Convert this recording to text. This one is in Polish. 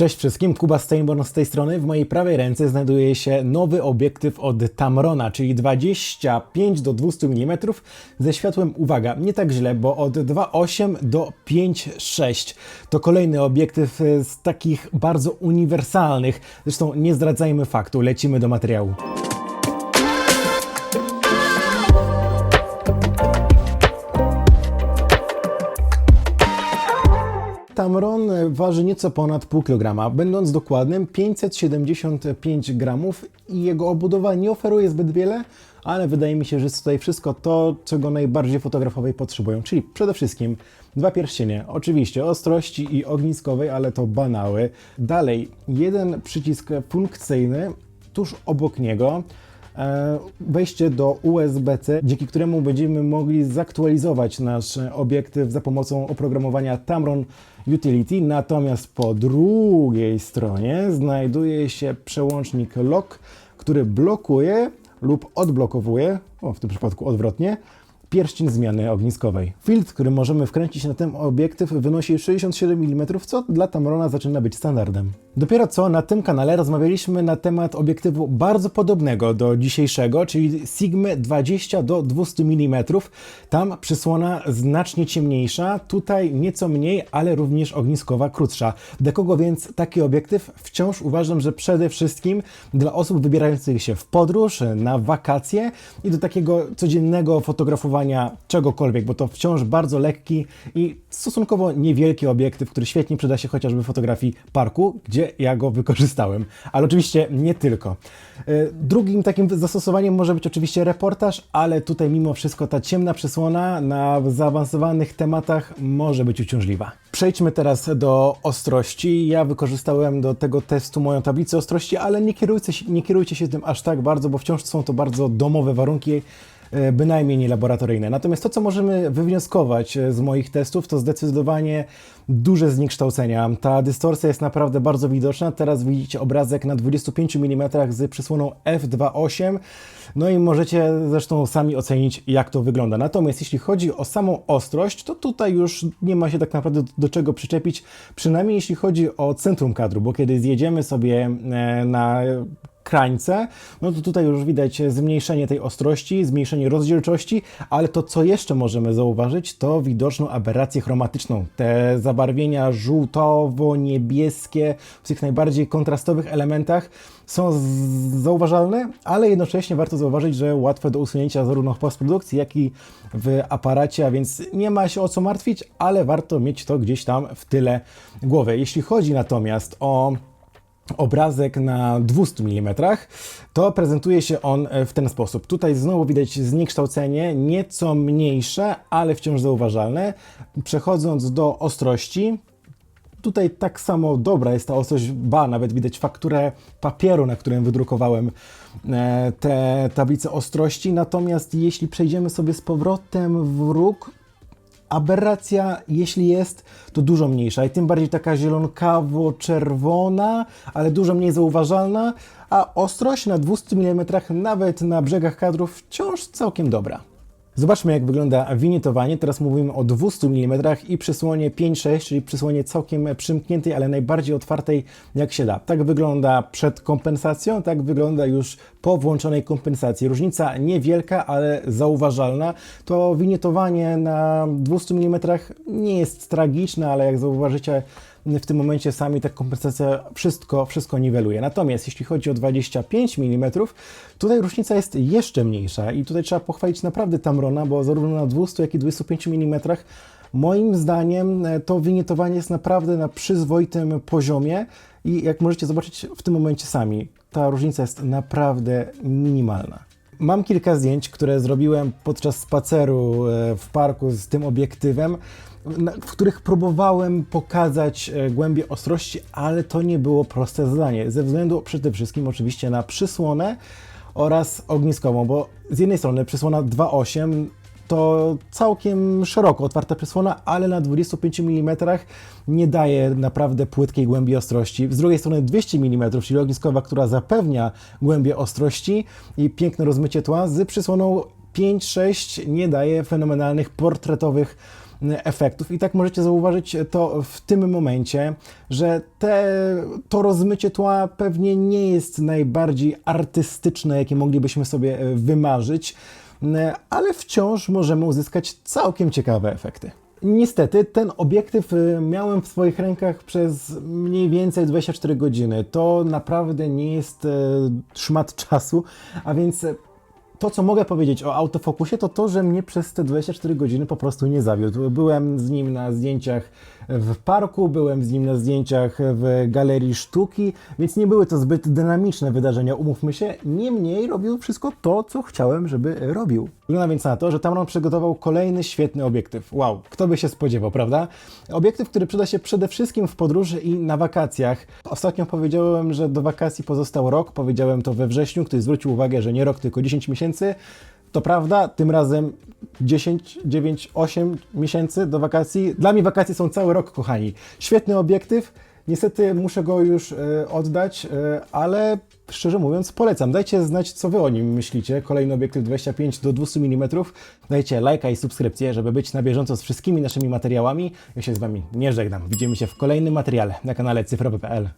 Cześć wszystkim, Kuba Steinborn z tej strony. W mojej prawej ręce znajduje się nowy obiektyw od Tamrona, czyli 25 do 200 mm ze światłem, uwaga, nie tak źle, bo od 2.8 do 5.6. To kolejny obiektyw e, z takich bardzo uniwersalnych. Zresztą nie zdradzajmy faktu, lecimy do materiału. Tamron waży nieco ponad pół kilograma, będąc dokładnym 575 gramów i jego obudowa nie oferuje zbyt wiele, ale wydaje mi się, że jest tutaj wszystko to, czego najbardziej fotografowie potrzebują, czyli przede wszystkim dwa pierścienie, oczywiście ostrości i ogniskowej, ale to banały. Dalej, jeden przycisk funkcyjny, tuż obok niego wejście do USB-C, dzięki któremu będziemy mogli zaktualizować nasz obiektyw za pomocą oprogramowania Tamron Utility. Natomiast po drugiej stronie znajduje się przełącznik lock, który blokuje lub odblokowuje, o, w tym przypadku odwrotnie, pierścień zmiany ogniskowej. Filtr, który możemy wkręcić na ten obiektyw wynosi 67 mm, co dla Tamrona zaczyna być standardem. Dopiero co na tym kanale rozmawialiśmy na temat obiektywu bardzo podobnego do dzisiejszego, czyli Sigma 20 do 200 mm. Tam przysłona znacznie ciemniejsza, tutaj nieco mniej, ale również ogniskowa krótsza. Dla kogo więc taki obiektyw? Wciąż uważam, że przede wszystkim dla osób wybierających się w podróż, na wakacje i do takiego codziennego fotografowania czegokolwiek, bo to wciąż bardzo lekki i stosunkowo niewielki obiektyw, który świetnie przyda się chociażby fotografii parku, gdzie ja go wykorzystałem. Ale oczywiście nie tylko. Y, Drugim takim zastosowaniem może być oczywiście reportaż, ale tutaj mimo wszystko ta ciemna przysłona na zaawansowanych tematach może być uciążliwa. Przejdźmy teraz do ostrości. Ja wykorzystałem do tego testu moją tablicę ostrości, ale nie kierujcie, się- nie kierujcie się tym aż tak bardzo, bo wciąż są to bardzo domowe warunki e, bynajmniej nie laboratoryjne. Natomiast to, co możemy wywnioskować e, z moich testów, to zdecydowanie duże zniekształcenia. Ta dystorsja jest naprawdę bardzo widoczna. Teraz widzicie obrazek na 25 mm z przysłoną f2.8. No i możecie zresztą sami ocenić, jak to wygląda. Natomiast jeśli chodzi o samą ostrość, to tutaj już nie ma się tak naprawdę do, do czego przyczepić, przynajmniej jeśli chodzi o centrum kadru, bo kiedy zjedziemy sobie e, na krańce, no to tutaj już widać zmniejszenie tej ostrości, zmniejszenie rozdzielczości, ale to co jeszcze możemy zauważyć, to widoczną aberrację chromatyczną. Te zabarwienia żółtowo-niebieskie w tych najbardziej kontrastowych elementach są zauważalne, ale jednocześnie warto zauważyć, że łatwe do usunięcia zarówno w postprodukcji, jak i w aparacie, a więc nie ma się o co martwić, ale warto mieć to gdzieś tam w tyle głowy. Jeśli chodzi natomiast o obrazek na 200 mm, to prezentuje się on e, w ten sposób. Tutaj znowu widać zniekształcenie, nieco mniejsze, ale wciąż zauważalne. Przechodząc do ostrości, Tutaj tak samo dobra jest ta ostrość, ba, nawet widać fakturę papieru, na którym wydrukowałem e, te tablice ostrości. Natomiast jeśli przejdziemy sobie z powrotem w róg, aberracja, jeśli jest, to dużo mniejsza i tym bardziej taka zielonkavo-czerwona, ale dużo mniej zauważalna, a ostrość na 200 mm nawet na brzegach kadrów wciąż całkiem dobra. Zobaczmy jak wygląda winietowanie. Teraz mówimy o 200 mm i przysłonie 5.6, czyli przysłonie całkiem przymkniętej, ale najbardziej otwartej jak się da. Tak wygląda przed kompensacją, tak wygląda już po włączonej kompensacji. Różnica niewielka, ale zauważalna. To winietowanie na 200 mm nie jest tragiczne, ale jak zauważycie, w tym momencie sami ta kompensacja wszystko, wszystko niweluje. Natomiast jeśli chodzi o 25 mm, tutaj różnica jest jeszcze mniejsza i tutaj trzeba pochwalić naprawdę Tamrona, bo zarówno na 200 jak i 25 mm moim zdaniem e, to winietowanie jest naprawdę na przyzwoitym poziomie i jak możecie zobaczyć w tym momencie sami, ta różnica jest naprawdę minimalna. Mam kilka zdjęć, które zrobiłem podczas spaceru e, w parku z tym obiektywem, w których próbowałem pokazać e, głębię ostrości, ale to nie było proste zadanie. Ze względu przede wszystkim oczywiście na przysłonę oraz ogniskową, bo z jednej strony przysłona 2.8 to całkiem szeroko otwarta przysłona, ale na 25 mm nie daje naprawdę płytkiej głębi ostrości. Z drugiej strony 200 mm, czyli ogniskowa, która zapewnia głębię ostrości i piękne rozmycie tła, z przysłoną 5-6 nie daje fenomenalnych portretowych efektów i tak możecie zauważyć to w tym momencie, że te, to rozmycie tła pewnie nie jest najbardziej artystyczne, jakie moglibyśmy sobie e, wymarzyć, ale wciąż możemy uzyskać całkiem ciekawe efekty. Niestety ten obiektyw y, miałem w swoich rękach przez mniej więcej 24 godziny. To naprawdę nie jest e, szmat czasu, a więc e, to, co mogę powiedzieć o autofokusie, to to, że mnie przez te 24 godziny po prostu nie zawiódł. Byłem z nim na zdjęciach w parku, byłem z nim na zdjęciach w galerii sztuki, więc nie były to zbyt dynamiczne wydarzenia, umówmy się. Niemniej robił wszystko to, co chciałem, żeby robił. Wygląda więc na to, że Tamron przygotował kolejny świetny obiektyw. Wow, kto by się spodziewał, prawda? Obiektyw, który przyda się przede wszystkim w podróży i na wakacjach. Ostatnio powiedziałem, że do wakacji pozostał rok. Powiedziałem to we wrześniu. Ktoś zwrócił uwagę, że nie rok, tylko 10 miesięcy. To prawda, tym razem 10, 9, 8 miesięcy do wakacji. Dla mnie wakacje są cały rok, kochani. Świetny obiektyw. Niestety muszę go już e, oddać, e, ale szczerze mówiąc polecam. Dajcie znać, co wy o nim myślicie. Kolejny obiektyw 25 do 200 mm. Dajcie lajka i subskrypcję, żeby być na bieżąco z wszystkimi naszymi materiałami. Ja się z wami nie żegnam. Widzimy się w kolejnym materiale na kanale cyfrowy.pl.